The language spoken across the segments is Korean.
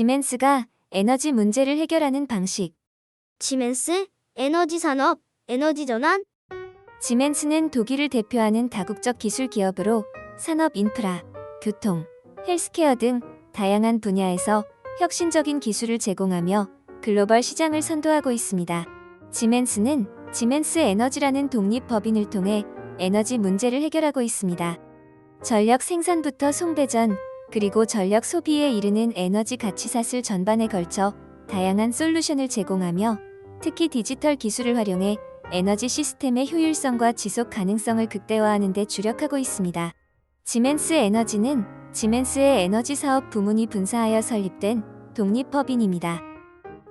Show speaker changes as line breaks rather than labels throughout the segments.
지멘스가 에너지 문제를 해결하는 방식.
지멘스, 에너지 산업, 에너지 전환,
지멘스는 독일을 대표하는 다국적 기술 기업으로 산업 인프라, 교통, 헬스케어 등 다양한 분야에서 혁신적인 기술을 제공하며 글로벌 시장을 선도하고 있습니다. 지멘스는 지멘스 에너지라는 독립 법인을 통해 에너지 문제를 해결하고 있습니다. 전력 생산부터 송배전, 그리고 전력 소비에 이르는 에너지 가치 사슬 전반에 걸쳐 다양한 솔루션을 제공하며 특히 디지털 기술을 활용해 에너지 시스템의 효율성과 지속 가능성을 극대화하는 데 주력하고 있습니다. 지멘스 에너지는 지멘스의 에너지 사업 부문이 분사하여 설립된 독립법인입니다.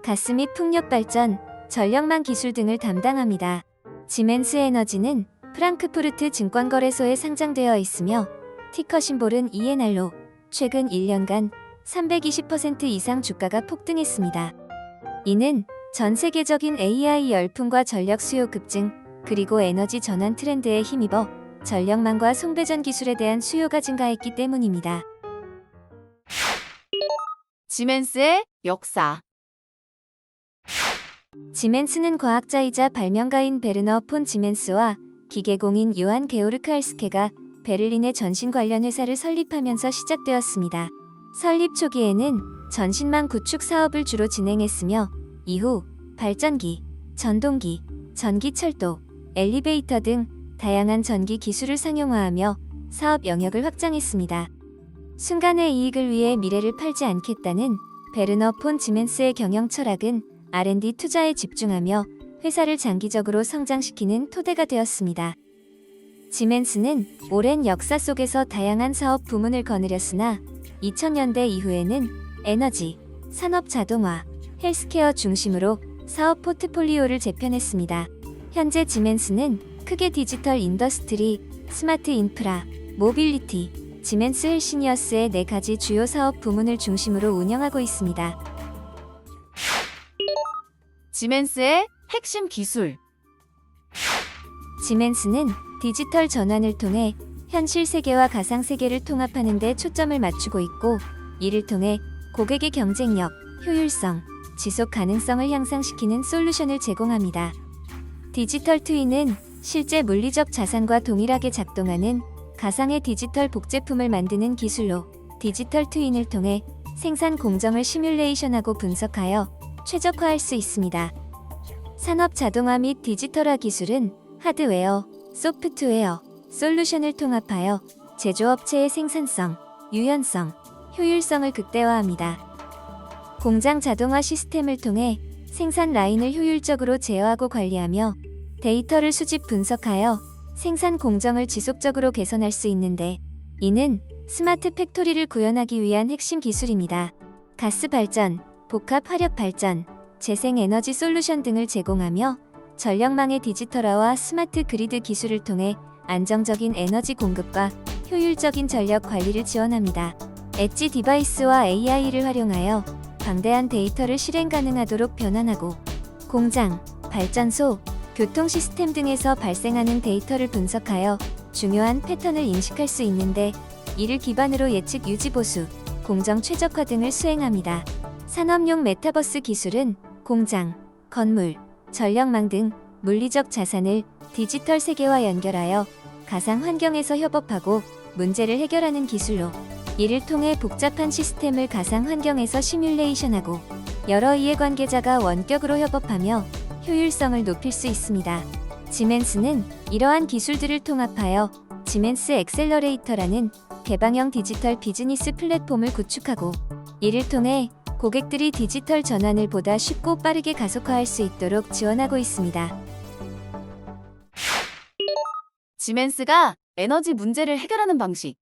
가스 및 풍력 발전, 전력망 기술 등을 담당합니다. 지멘스 에너지는 프랑크푸르트 증권거래소에 상장되어 있으며 티커 심볼은 ENR로 최근 1년간 320% 이상 주가가 폭등했습니다. 이는 전 세계적인 AI 열풍과 전력 수요 급증, 그리고 에너지 전환 트렌드에 힘입어 전력망과 송배전 기술에 대한 수요가 증가했기 때문입니다.
지멘스의 역사.
지멘스는 과학자이자 발명가인 베르너 폰 지멘스와 기계공인 요한 게오르크 할스케가 베를린의 전신 관련 회사를 설립하면서 시작되었습니다. 설립 초기에는 전신망 구축 사업을 주로 진행했으며 이후 발전기, 전동기, 전기철도, 엘리베이터 등 다양한 전기 기술을 상용화하며 사업 영역을 확장했습니다. 순간의 이익을 위해 미래를 팔지 않겠다는 베르너 폰 지멘스의 경영 철학은 R&D 투자에 집중하며 회사를 장기적으로 성장시키는 토대가 되었습니다. 지멘스는 오랜 역사 속에서 다양한 사업 부문을 거느렸으나 2000년대 이후에는 에너지, 산업 자동화, 헬스케어 중심으로 사업 포트폴리오를 재편했습니다. 현재 지멘스는 크게 디지털 인더스트리, 스마트 인프라, 모빌리티, 지멘스 헬시니어스의 네 가지 주요 사업 부문을 중심으로 운영하고 있습니다.
지멘스의 핵심 기술.
지멘스는 디지털 전환을 통해 현실 세계와 가상 세계를 통합하는 데 초점을 맞추고 있고 이를 통해 고객의 경쟁력, 효율성, 지속 가능성을 향상시키는 솔루션을 제공합니다. 디지털 트윈은 실제 물리적 자산과 동일하게 작동하는 가상의 디지털 복제품을 만드는 기술로 디지털 트윈을 통해 생산 공정을 시뮬레이션하고 분석하여 최적화할 수 있습니다. 산업 자동화 및 디지털화 기술은 하드웨어, 소프트웨어, 솔루션을 통합하여 제조업체의 생산성, 유연성, 효율성을 극대화합니다. 공장 자동화 시스템을 통해 생산 라인을 효율적으로 제어하고 관리하며 데이터를 수집 분석하여 생산 공정을 지속적으로 개선할 수 있는데 이는 스마트 팩토리를 구현하기 위한 핵심 기술입니다. 가스 발전, 복합 화력 발전, 재생 에너지 솔루션 등을 제공하며 전력망의 디지털화와 스마트 그리드 기술을 통해 안정적인 에너지 공급과 효율적인 전력 관리를 지원합니다. 엣지 디바이스와 AI를 활용하여 방대한 데이터를 실행 가능하도록 변환하고 공장, 발전소, 교통 시스템 등에서 발생하는 데이터를 분석하여 중요한 패턴을 인식할 수 있는데 이를 기반으로 예측 유지 보수, 공정 최적화 등을 수행합니다. 산업용 메타버스 기술은 공장, 건물, 전력망 등 물리적 자산을 디지털 세계와 연결하여 가상 환경에서 협업하고 문제를 해결하는 기술로 이를 통해 복잡한 시스템을 가상 환경에서 시뮬레이션하고 여러 이해관계자가 원격으로 협업하며 효율성을 높일 수 있습니다. 지멘스는 이러한 기술들을 통합하여 지멘스 엑셀러레이터라는 개방형 디지털 비즈니스 플랫폼을 구축하고 이를 통해 고객들이 디지털 전환을 보다 쉽고 빠르게 가속화할 수 있도록 지원하고 있습니다.
지멘스가 에너지 문제를 해결하는 방식.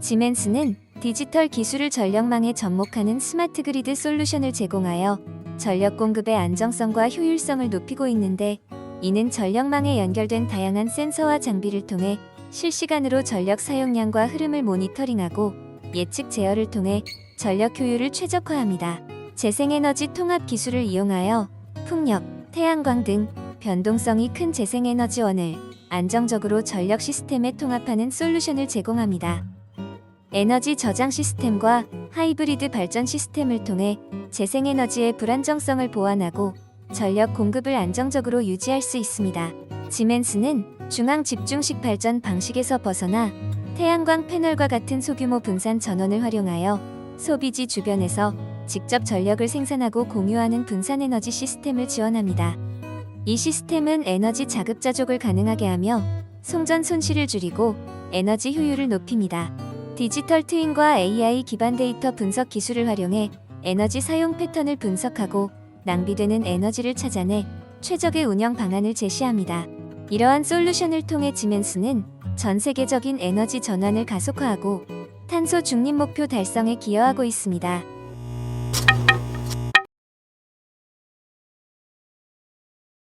지멘스는 디지털 기술을 전력망에 접목하는 스마트 그리드 솔루션을 제공하여 전력 공급의 안정성과 효율성을 높이고 있는데 이는 전력망에 연결된 다양한 센서와 장비를 통해 실시간으로 전력 사용량과 흐름을 모니터링하고 예측 제어를 통해 전력 효율을 최적화합니다. 재생에너지 통합 기술을 이용하여 풍력, 태양광 등 변동성이 큰 재생에너지원을 안정적으로 전력 시스템에 통합하는 솔루션을 제공합니다. 에너지 저장 시스템과 하이브리드 발전 시스템을 통해 재생에너지의 불안정성을 보완하고 전력 공급을 안정적으로 유지할 수 있습니다. 지멘스는 중앙 집중식 발전 방식에서 벗어나 태양광 패널과 같은 소규모 분산 전원을 활용하여 소비지 주변에서 직접 전력을 생산하고 공유하는 분산 에너지 시스템을 지원합니다. 이 시스템은 에너지 자급자족을 가능하게 하며 송전 손실을 줄이고 에너지 효율을 높입니다. 디지털 트윈과 AI 기반 데이터 분석 기술을 활용해 에너지 사용 패턴을 분석하고 낭비되는 에너지를 찾아내 최적의 운영 방안을 제시합니다. 이러한 솔루션을 통해 지멘스는 전 세계적인 에너지 전환을 가속화하고 탄소 중립 목표 달성에 기여하고 있습니다.